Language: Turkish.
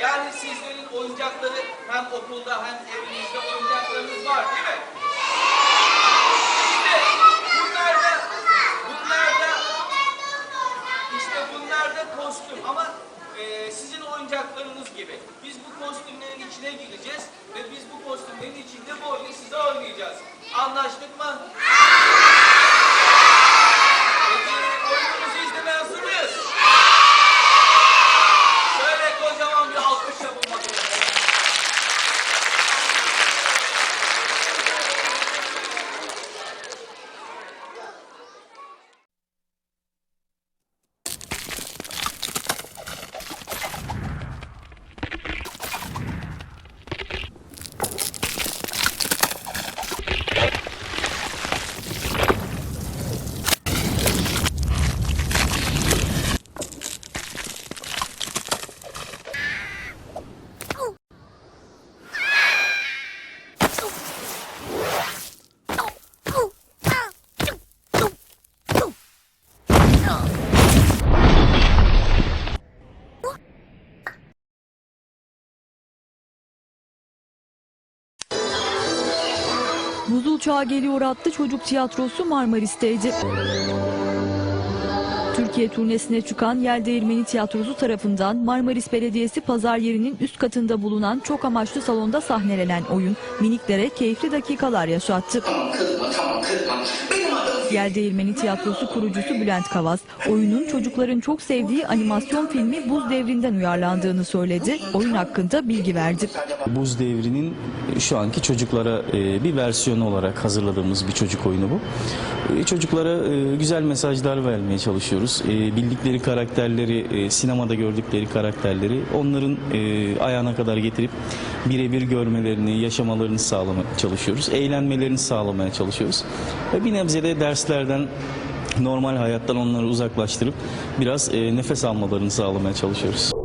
sizlerin oyuncakları hem okulda hem evinizde oyuncaklarınız var değil mi? İşte bunlar da bunlar da işte bunlar da kostüm ama e, sizin oyuncaklarınız gibi. Biz bu kostümlerin içine gireceğiz ve biz bu kostümlerin içinde bu oyunu size oynayacağız. Anlaştık mı? Buzul Çağı Geliyor adlı çocuk tiyatrosu Marmaris'teydi. Türkiye turnesine çıkan Yel Değirmeni Tiyatrosu tarafından Marmaris Belediyesi pazar yerinin üst katında bulunan çok amaçlı salonda sahnelenen oyun miniklere keyifli dakikalar yaşattı. Kızma tamam kızma. Yel Değirmeni Tiyatrosu kurucusu Bülent Kavaz, oyunun çocukların çok sevdiği animasyon filmi Buz Devri'nden uyarlandığını söyledi, oyun hakkında bilgi verdi. Buz Devri'nin şu anki çocuklara e, bir versiyonu olarak hazırladığımız bir çocuk oyunu bu. E, Çocuklara e, güzel mesajlar vermeye çalışıyoruz. Bildikleri karakterleri, sinemada gördükleri karakterleri onların ayağına kadar getirip birebir görmelerini, yaşamalarını sağlamaya çalışıyoruz. Eğlenmelerini sağlamaya çalışıyoruz. Ve bir nebze de derslerden normal hayattan onları uzaklaştırıp biraz e, nefes almalarını sağlamaya çalışıyoruz.